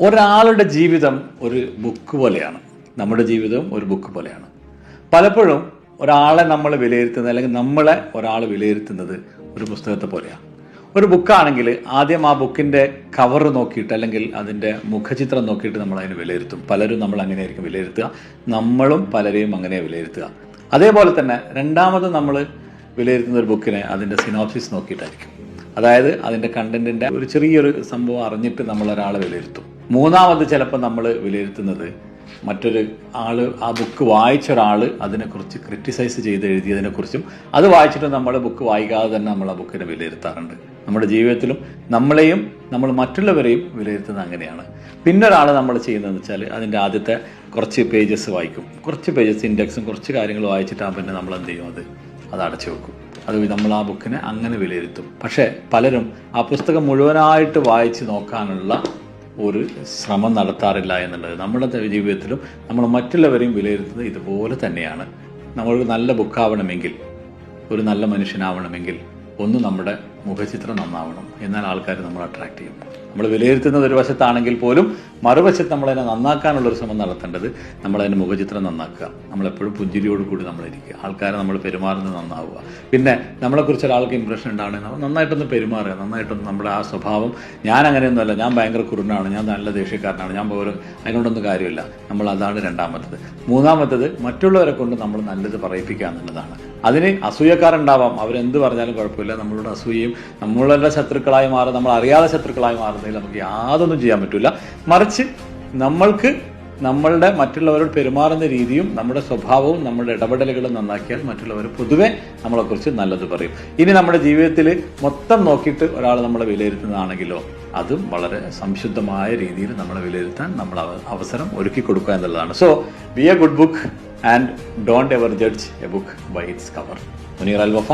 ഒരാളുടെ ജീവിതം ഒരു ബുക്ക് പോലെയാണ്. നമ്മുടെ ജീവിതവും ഒരു ബുക്ക് പോലെയാണ്. പലപ്പോഴും ഒരാളെ നമ്മൾ വിലയിരുത്തുന്നത് അല്ലെങ്കിൽ നമ്മളെ ഒരാൾ വിലയിരുത്തുന്നത് ഒരു പുസ്തകത്തെ പോലെയാണ്. ഒരു ബുക്കാണെങ്കിൽ ആദ്യം ആ ബുക്കിന്റെ കവർ നോക്കിയിട്ട് അല്ലെങ്കിൽ അതിന്റെ മുഖചിത്രം നോക്കിയിട്ട് നമ്മൾ അതിനെ വിലയിരുത്തും. പലരും നമ്മൾ അങ്ങനെയായിരിക്കും വിലയിരുത്തുക. നമ്മളും പലരെയും അങ്ങനെ വിലയിരുത്തുക. അതേപോലെ തന്നെ രണ്ടാമത് നമ്മൾ വിലയിരുത്തുന്ന ഒരു ബുക്കിനെ അതിന്റെ സിനോപ്സിസ് നോക്കിയിട്ടായിരിക്കും. അതായത് അതിന്റെ കണ്ടന്റിന്റെ ഒരു ചെറിയൊരു സംഭവം അറിഞ്ഞിട്ട് നമ്മൾ ഒരാളെ വിലയിരുത്തും. മൂന്നാമത് ചിലപ്പോൾ നമ്മൾ വിലയിരുത്തുന്നത് മറ്റൊരു ആൾ ആ ബുക്ക് വായിച്ച ഒരാൾ അതിനെക്കുറിച്ച് ക്രിറ്റിസൈസ് ചെയ്ത് എഴുതിയതിനെക്കുറിച്ചും അത് വായിച്ചിട്ട് നമ്മൾ ബുക്ക് വായിക്കാതെ തന്നെ നമ്മൾ ആ ബുക്കിനെ വിലയിരുത്താറുണ്ട്. നമ്മുടെ ജീവിതത്തിലും നമ്മളെയും നമ്മൾ മറ്റുള്ളവരെയും വിലയിരുത്തുന്നത് അങ്ങനെയാണ്. പിന്നെ ഒരാൾ നമ്മൾ ചെയ്യുന്നതെന്ന് വെച്ചാൽ അതിന്റെ ആദ്യത്തെ കുറച്ച് പേജസ് വായിക്കും. കുറച്ച് പേജസ് ഇൻഡെക്സും കുറച്ച് കാര്യങ്ങൾ വായിച്ചിട്ട് ആ പിന്നെ നമ്മൾ എന്ത് ചെയ്യും? അത് അത് അടച്ചു വെക്കും. അത് നമ്മൾ ആ ബുക്കിനെ അങ്ങനെ വിലയിരുത്തും. പക്ഷേ പലരും ആ പുസ്തകം മുഴുവനായിട്ട് വായിച്ച് നോക്കാനുള്ള ഒരു ശ്രമം നടത്താറില്ല എന്നുള്ളത് നമ്മുടെ ജീവിതത്തിലും നമ്മൾ മറ്റുള്ളവരെയും വിലയിരുത്തുന്നത് ഇതുപോലെ തന്നെയാണ്. നമ്മൾ നല്ല ബുക്കാവണമെങ്കിൽ ഒരു നല്ല മനുഷ്യനാവണമെങ്കിൽ ഒന്ന് നമ്മുടെ മുഖചിത്രം നന്നാവണം. എന്നാൽ ആൾക്കാർ നമ്മൾ അട്രാക്ട് ചെയ്യും. നമ്മൾ വിലയിരുത്തുന്നത് ഒരു വശത്താണെങ്കിൽ പോലും മറുവശത്ത് നമ്മളതിനെ നന്നാക്കാനുള്ളൊരു ശ്രമം നടത്തേണ്ടത് നമ്മളതിന്റെ മുഖചിത്രം നന്നാക്കുക. നമ്മളെപ്പോഴും പുഞ്ചിരിയോട് കൂടി നമ്മളിരിക്കുക. ആൾക്കാരെ നമ്മൾ പെരുമാറുന്നത് നന്നാവുക. പിന്നെ നമ്മളെക്കുറിച്ച് ഒരാൾക്ക് ഇംപ്രഷൻ നമ്മൾ നന്നായിട്ടൊന്ന് പെരുമാറുക. നന്നായിട്ടൊന്ന് നമ്മുടെ ആ സ്വഭാവം ഞാൻ അങ്ങനെയൊന്നുമല്ല. ഞാൻ ഭയങ്കര കുരുണാണ് ഞാൻ നല്ല ദേഷ്യക്കാരനാണ്. ഞാൻ പോലും അതിനോടൊന്നും കാര്യമില്ല. നമ്മൾ അതാണ് രണ്ടാമത്തത്. മൂന്നാമത്തത് മറ്റുള്ളവരെ കൊണ്ട് നമ്മൾ നല്ലത് പറയിപ്പിക്കുക എന്നുള്ളതാണ്. അതിന് അസൂയക്കാരുണ്ടാവാം. അവരെന്ത് പറഞ്ഞാലും കുഴപ്പമില്ല. നമ്മളോട് അസൂയയും നമ്മളുടെ ശത്രുക്കളായി മാറും നമ്മൾ അറിയാതെ ശത്രുക്കളായി മാറുന്നതിൽ നമുക്ക് യാതൊന്നും ചെയ്യാൻ പറ്റില്ല മറിച്ച് നമ്മൾക്ക് നമ്മളുടെ മറ്റുള്ളവരോട് പെരുമാറുന്ന രീതിയും നമ്മുടെ സ്വഭാവവും നമ്മുടെ ഇടപെടലുകളും നന്നാക്കിയാൽ മറ്റുള്ളവർ പൊതുവെ നമ്മളെക്കുറിച്ച് നല്ലത് പറയും. ഇനി നമ്മുടെ ജീവിതത്തിൽ മൊത്തം നോക്കിയിട്ട് ഒരാൾ നമ്മളെ വിലയിരുത്തുന്നതാണെങ്കിലോ അതും വളരെ സംശുദ്ധമായ രീതിയിൽ നമ്മളെ വിലയിരുത്താൻ നമ്മൾ അവസരം ഒരുക്കി കൊടുക്കുക എന്നുള്ളതാണ്. So be a good book and don't ever judge a book by its cover Muneer Al Wafa